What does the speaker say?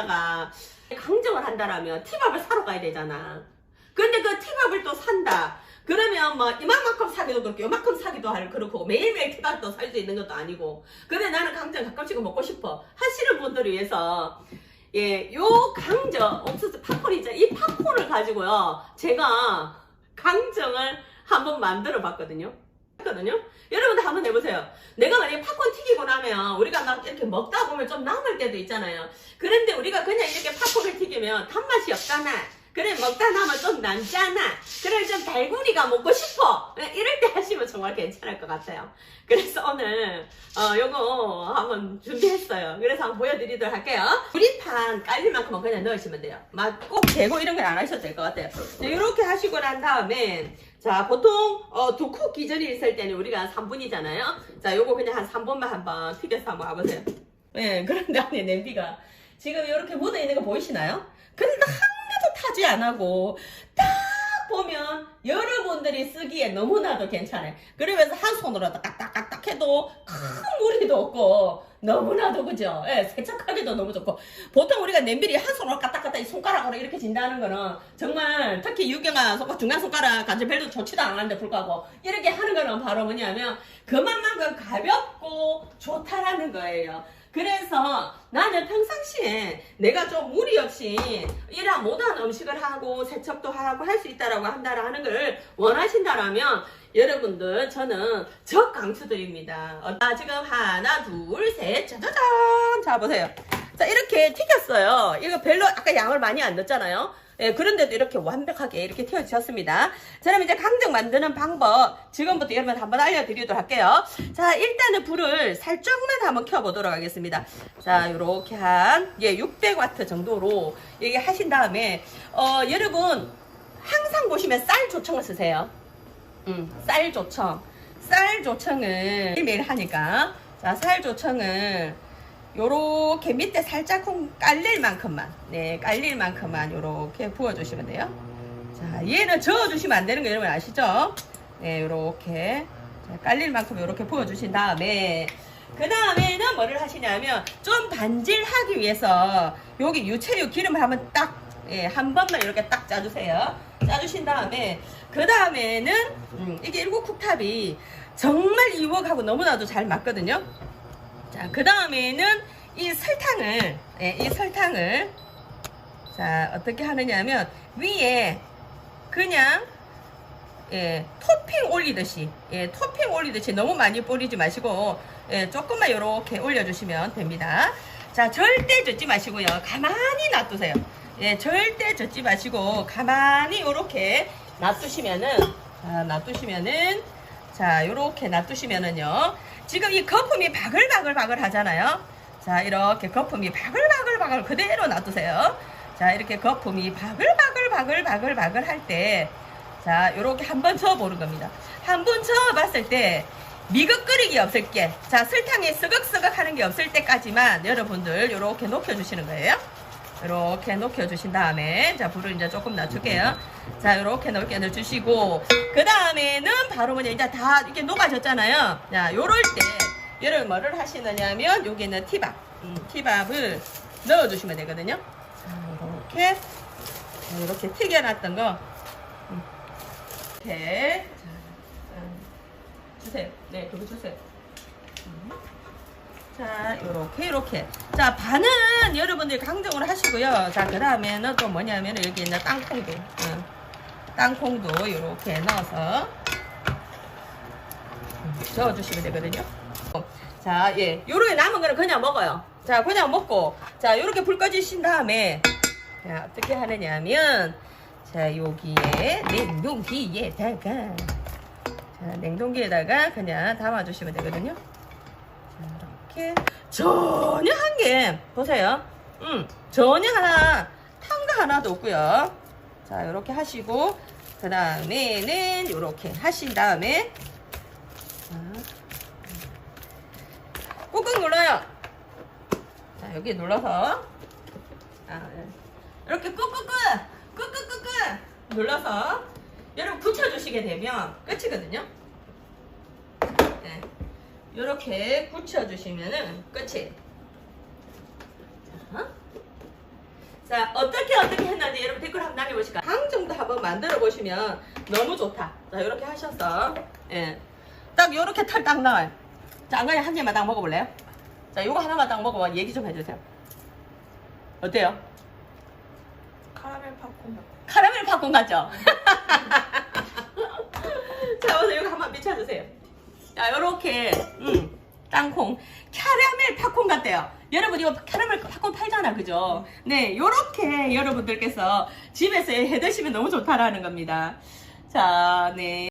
팝콘에다가 강정을 한다라면 티밥을 사러 가야 되잖아. 근데 그 티밥을 또 산다. 그러면 뭐 이만큼 사기도 그렇고 요만큼 사기도 할 그렇고 매일매일 티밥도 살 수 있는 것도 아니고 근데 나는 강정 가끔씩은 먹고 싶어 하시는 분들을 위해서 예, 요 강정 옥수수 팝콘 있죠 이 팝콘을 가지고요 제가 강정을 한번 만들어 봤거든요 했거든요? 여러분들 한번 해보세요. 내가 만약에 팝콘 튀기고 나면 우리가 막 이렇게 먹다 보면 좀 남을 때도 있잖아요. 그런데 우리가 그냥 이렇게 팝콘을 튀기면 단맛이 없잖아 그래 먹다 남으면 좀 남잖아. 그래 좀 달구니가 먹고 싶어. 예, 이럴 때 하시면 정말 괜찮을 것 같아요. 그래서 오늘 어 요거 한번 준비했어요. 그래서 한번 보여드리도록 할게요. 우리판 깔릴 만큼은 그냥 넣으시면 돼요. 막 꼭 재고 이런 건안 하셔도 될 것 같아요. 이렇게 하시고 난 다음에 자 보통 어, 두쿡 기절이 있을 때는 우리가 3분이잖아요. 자 요거 그냥 한 3분만 한번 튀겨서 한번 가보세요. 예 그런데 안에 냄비가. 지금 이렇게 묻어 있는 거 보이시나요? 근데 타지 안 하고 딱 보면 여러분들이 쓰기에 너무나도 괜찮아요. 그러면서 한 손으로 딱딱딱딱 해도 큰 무리도 없고 너무나도 그죠? 예, 세척하기도 너무 좋고 보통 우리가 냄비를 한 손으로 까딱까딱 이 손가락으로 이렇게 진다는 거는 정말 특히 유경아 손가락 중간 손가락 간질벨도 좋지도 않았는데 불구하고 이렇게 하는 거는 바로 뭐냐면 그만큼 가볍고 좋다라는 거예요. 그래서 나는 평상시에 내가 좀 무리 없이 이런 모든 음식을 하고 세척도 하고 할 수 있다라고 한다라 하는 걸 원하신다라면 여러분들 저는 적 강추드립니다. 어, 자, 지금 하나 둘셋 짜자잔 자 보세요. 자 이렇게 튀겼어요. 이거 별로 아까 양을 많이 안 넣었잖아요. 예, 그런데도 이렇게 완벽하게 이렇게 튀어주셨습니다. 자, 그럼 이제 강정 만드는 방법 지금부터 여러분 한번 알려드리도록 할게요. 자, 일단은 불을 살짝만 한번 켜보도록 하겠습니다. 자, 요렇게 한, 예, 600와트 정도로 이게 하신 다음에, 어, 여러분, 항상 보시면 쌀 조청을 쓰세요. 음, 쌀 조청. 쌀 조청을 매일 하니까, 자, 쌀 조청을 요렇게 밑에 살짝 콩 깔릴 만큼만 네 깔릴 만큼만 요렇게 부어주시면 돼요. 자 얘는 저어주시면 안 되는 거 여러분 아시죠? 네 요렇게. 자, 깔릴 만큼 요렇게 부어주신 다음에 그 다음에는 뭐를 하시냐면 좀 반질하기 위해서 여기 유채유 기름을 한번 딱 예, 한 번만 이렇게 딱 짜주세요. 짜주신 다음에 그 다음에는 음, 이게 일곱 쿡탑이 정말 이웍하고 너무나도 잘 맞거든요 자, 그 다음에는 이 설탕을, 예, 이 설탕을, 자, 어떻게 하느냐면, 위에 그냥, 예, 토핑 올리듯이, 예, 토핑 올리듯이 너무 많이 뿌리지 마시고, 예, 조금만 이렇게 올려주시면 됩니다. 자, 절대 젓지 마시고요. 가만히 놔두세요. 예, 절대 젓지 마시고, 가만히 이렇게 놔두시면은, 자, 놔두시면은, 자, 요렇게 놔두시면은요. 지금 이 거품이 바글바글 바글 하잖아요. 자, 이렇게 거품이 바글바글 바글 그대로 놔두세요. 자, 이렇게 거품이 바글바글 바글 바글 바글 할 때, 자, 요렇게 한번 저어보는 겁니다. 한 번 저어봤을 때, 미각거리기 없을 게, 자, 설탕이 쓰걱쓰걱 하는 게 없을 때까지만 여러분들 요렇게 녹여주시는 거예요. 이렇게 녹여주신 다음에 자 불을 이제 조금 낮출게요. 자 이렇게 넓게 넣어주시고 그 다음에는 바로 뭐냐 이제 다 이렇게 녹아졌잖아요. 자 요럴 때 여러분 뭐를 하시느냐면 여기는 티밥. 음, 티밥을 넣어주시면 되거든요. 자 이렇게. 자, 이렇게 튀겨놨던 거. 음, 이렇게. 자, 음, 주세요. 네 그거 주세요. 음. 자, 요렇게, 요렇게. 자, 반은 여러분들이 강정으로 하시고요. 자, 그 다음에는 또 뭐냐면 여기 있는 땅콩도. 응. 땅콩도 요렇게 넣어서 음, 저어주시면 되거든요. 자, 예. 요렇게 남은 거는 그냥 먹어요. 자, 그냥 먹고. 자, 요렇게 불 꺼주신 다음에. 자, 어떻게 하느냐면. 자, 여기에 냉동기에다가. 자, 냉동기에다가 그냥 담아주시면 되거든요. 이렇게 전혀 한 게 보세요. 음 전혀 하나 탄 거 하나도 없고요. 자 이렇게 하시고 그 다음에는 이렇게 하신 다음에 자, 꾹꾹 눌러요. 자 여기 눌러서 아, 이렇게 꾹꾹꾹 꾹꾹꾹꾹 눌러서 여러분 붙여주시게 되면 끝이거든요. 네. 이렇게 굳혀주시면은 끝이에요. 자, 자, 어떻게 어떻게 했는지 여러분 댓글 한번 남겨보실까요? 방 정도 한번 만들어 보시면 너무 좋다. 자, 이렇게 하셔서, 예. 딱 요렇게 탈 딱 나와요. 자, 안 그냥 한 개만 딱 먹어볼래요? 자, 요거 하나만 딱 먹어봐. 얘기 좀 해주세요. 어때요? 카라멜 팝콘 같아. 카라멜 팝콘 같죠? 자, 우선 이거 한번 비춰주세요. 자, 요렇게, 음, 땅콩. 카라멜 팝콘 같대요. 여러분, 이거 카라멜 팝콘 팔잖아, 그죠? 네, 요렇게 여러분들께서 집에서 해 드시면 너무 좋다라는 겁니다. 자, 네.